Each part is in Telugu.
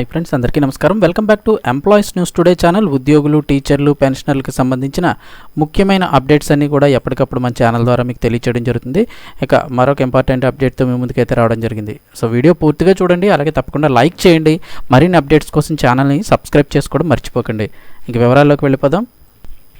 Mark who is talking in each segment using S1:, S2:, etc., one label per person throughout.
S1: హై ఫ్రెండ్స్ అందరికీ నమస్కారం. Welcome back to employees news today channel ఉద్యోగులు టీచర్లు పెన్షనర్లకు సంబంధించిన ముఖ్యమైన అప్డేట్స్ అన్నీ కూడా ఎప్పటికప్పుడు మన ఛానల్ ద్వారా మీకు తెలియచేయడం జరుగుతుంది. ఇక మరొక ఇంపార్టెంట్ అప్డేట్తో మీ ముందుకైతే రావడం జరిగింది. సో వీడియో పూర్తిగా చూడండి. అలాగే తప్పకుండా లైక్ చేయండి. మరిన్ని అప్డేట్స్ కోసం ఛానల్ని సబ్స్క్రైబ్ చేసుకోవడం మర్చిపోకండి. ఇంక వివరాల్లోకి వెళ్ళిపోదాం.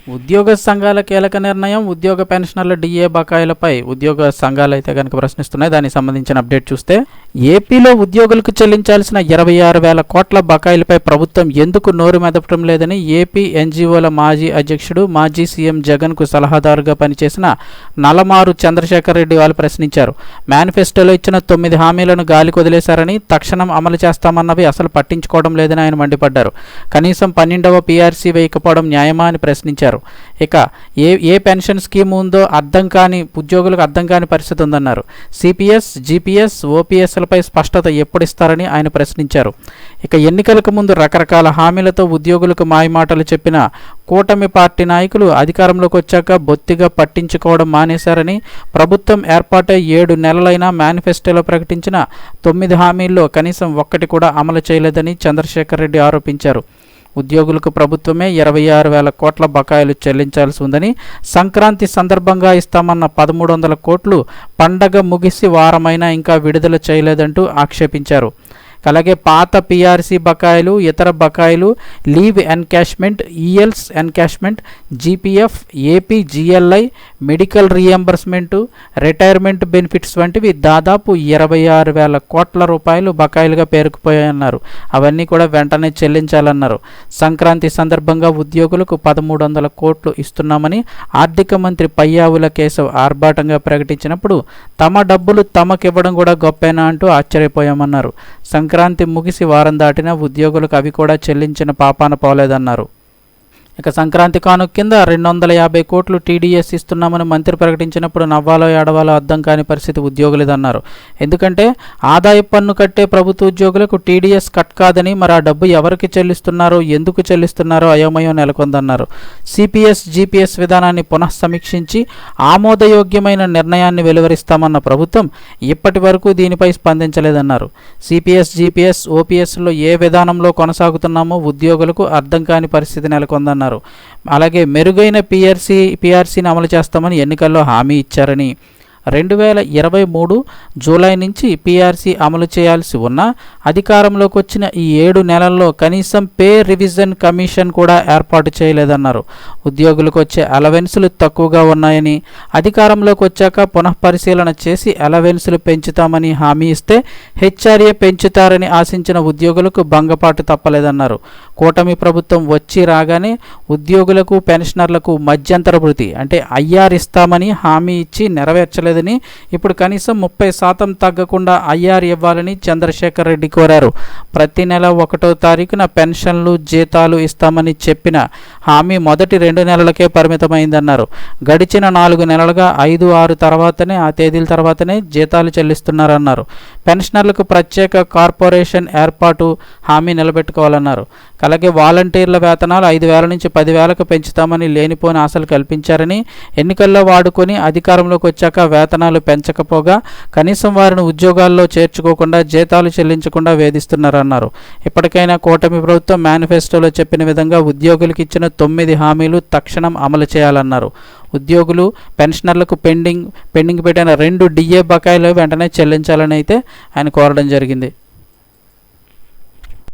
S1: ఉద్యోగ సంఘాల కీలక నిర్ణయం ఉద్యోగ పెన్షనర్ల డిఏ బకాయిలపై ఉద్యోగ సంఘాలు అయితే కనుక ప్రశ్నిస్తున్నాయి. దానికి సంబంధించిన అప్డేట్ చూస్తే ఏపీలో ఉద్యోగులకు చెల్లించాల్సిన ఇరవై ఆరు వేల కోట్ల బకాయిలపై ప్రభుత్వం ఎందుకు నోరు మెదపడం లేదని ఏపీ ఎన్జీఓల మాజీ అధ్యక్షుడు మాజీ సీఎం జగన్కు సలహాదారుగా పనిచేసిన నలమారు చంద్రశేఖర్ రెడ్డి వాళ్ళు ప్రశ్నించారు. మేనిఫెస్టోలో ఇచ్చిన తొమ్మిది హామీలను గాలి కొదిలేశారని తక్షణం అమలు చేస్తామన్నవి అసలు పట్టించుకోవడం లేదని ఆయన మండిపడ్డారు. కనీసం పన్నెండవ పీఆర్సీ వేయకపోవడం న్యాయమా అని ప్రశ్నించారు. ఇక ఏ ఏ పెన్షన్ స్కీమ్ ఉందో అర్థం కాని ఉద్యోగులకు అర్థం కాని పరిస్థితి ఉందన్నారు. సిపిఎస్ జీపీఎస్ ఓపీఎస్లపై స్పష్టత ఎప్పుడు ఇస్తారని ఆయన ప్రశ్నించారు. ఇక ఎన్నికలకు ముందు రకరకాల హామీలతో ఉద్యోగులకు మాయమాటలు చెప్పిన కూటమి పార్టీ నాయకులు అధికారంలోకి వచ్చాక బొత్తిగా పట్టించుకోవడం మానేశారని ప్రభుత్వం ఏర్పాటై ఏడు నెలలైనా మేనిఫెస్టోలో ప్రకటించిన తొమ్మిది హామీల్లో కనీసం ఒక్కటి కూడా అమలు చేయలేదని చంద్రశేఖర్ రెడ్డి ఆరోపించారు. ఉద్యోగులకు ప్రభుత్వమే ఇరవై ఆరు వేల కోట్ల బకాయిలు చెల్లించాల్సి ఉందని సంక్రాంతి సందర్భంగా ఇస్తామన్న పదమూడు వందల కోట్లు పండగ ముగిసి వారమైనా ఇంకా విడుదల చేయలేదంటూ ఆక్షేపించారు. అలాగే పాత పిఆర్సీ బకాయిలు ఇతర బకాయిలు leave encashment ELs encashment GPF AP GLI medical reimbursement retirement benefits వంటివి దాదాపు ఇరవై ఆరు వేల కోట్ల రూపాయలు బకాయిలుగా పేరుకుపోయాయన్నారు. అవన్నీ కూడా వెంటనే చెల్లించాలన్నారు. సంక్రాంతి సందర్భంగా ఉద్యోగులకు పదమూడు వందల కోట్లు ఇస్తున్నామని ఆర్థిక మంత్రి పయ్యావుల కేశవ్ ఆర్భాటంగా ప్రకటించినప్పుడు తమ డబ్బులు తమకివ్వడం కూడా గొప్పేనా అంటూ ఆశ్చర్యపోయామన్నారు. సంక్రాంతి ముగిసి వారం దాటినా ఉద్యోగులకు అవి కూడా చెల్లించిన పాపాన పోలేదన్నారు. ఇక సంక్రాంతి కానుక కింద రెండు వందల యాభై కోట్లు టీడీఎస్ ఇస్తున్నామని మంత్రి ప్రకటించినప్పుడు నవ్వాలో ఏడవాలో అర్థం కాని పరిస్థితి ఉద్యోగులదన్నారు. ఎందుకంటే ఆదాయ పన్ను కట్టే ప్రభుత్వ ఉద్యోగులకు టీడీఎస్ కట్ కాదని మరి ఆ డబ్బు ఎవరికి చెల్లిస్తున్నారో ఎందుకు చెల్లిస్తున్నారో అయోమయం నెలకొందన్నారు. సిపిఎస్ జీపీఎస్ విధానాన్ని పునః సమీక్షించి ఆమోదయోగ్యమైన నిర్ణయాన్ని వెలువరిస్తామన్న ప్రభుత్వం ఇప్పటి వరకు దీనిపై స్పందించలేదన్నారు. సిపిఎస్ జీపీఎస్ ఓపీఎస్లో ఏ విధానంలో కొనసాగుతున్నామో ఉద్యోగులకు అర్థం కాని పరిస్థితి నెలకొందన్నారు. అలాగే మెరుగైన పిఆర్సీ పిఆర్సీని అమలు చేస్తామని ఎన్నికల్లో హామీ ఇచ్చారని రెండు వేల ఇరవై మూడు జూలై నుంచి పీఆర్సీ అమలు చేయాల్సి ఉన్న అధికారంలోకి వచ్చిన ఈ ఏడు నెలల్లో కనీసం పే రివిజన్ కమిషన్ కూడా ఏర్పాటు చేయలేదన్నారు. ఉద్యోగులకు వచ్చే అలవెన్సులు తక్కువగా ఉన్నాయని అధికారంలోకి వచ్చాక పునఃపరిశీలన చేసి అలవెన్సులు పెంచుతామని హామీ ఇస్తే హెచ్ఆర్ఏ పెంచుతారని ఆశించిన ఉద్యోగులకు భంగపాటు తప్పలేదన్నారు. కూటమి ప్రభుత్వం వచ్చి రాగానే ఉద్యోగులకు పెన్షనర్లకు మధ్యంతర భృతి అంటే ఐఆర్ ఇస్తామని హామీ ఇచ్చి నెరవేర్చలేదని ఇప్పుడు కనీసం ముప్పై శాతం తగ్గకుండా ఐఆర్ ఇవ్వాలని చంద్రశేఖర్ రెడ్డి కోరారు. ప్రతి నెల ఒకటో తారీఖున పెన్షన్లు జీతాలు ఇస్తామని చెప్పిన హామీ మొదటి రెండు నెలలకే పరిమితమైందన్నారు. గడిచిన నాలుగు నెలలుగా ఐదు ఆరు తర్వాతనే ఆ తేదీల తర్వాతనే జీతాలు చెల్లిస్తున్నారన్నారు. పెన్షనర్లకు ప్రత్యేక కార్పొరేషన్ ఏర్పాటు హామీ నిలబెట్టుకోవాలన్నారు. అలాగే వాలంటీర్ల వేతనాలు ఐదు వేల నుంచి పదివేలకు పెంచుతామని లేనిపోని ఆశలు కల్పించారని ఎన్నికల్లో వాడుకొని అధికారంలోకి వచ్చాక వేతనాలు పెంచకపోగా కనీసం వారిని ఉద్యోగాల్లో చేర్చుకోకుండా జీతాలు చెల్లించకుండా వేధిస్తున్నారన్నారు. ఇప్పటికైనా కూటమి ప్రభుత్వం మేనిఫెస్టోలో చెప్పిన విధంగా ఉద్యోగులకు ఇచ్చిన తొమ్మిది హామీలు తక్షణం అమలు చేయాలన్నారు. ఉద్యోగులు పెన్షనర్లకు పెండింగ్ పెండింగ్ పెట్టిన రెండు డిఏ బకాయిలు వెంటనే చెల్లించాలని అయితే ఆయన కోరడం జరిగింది.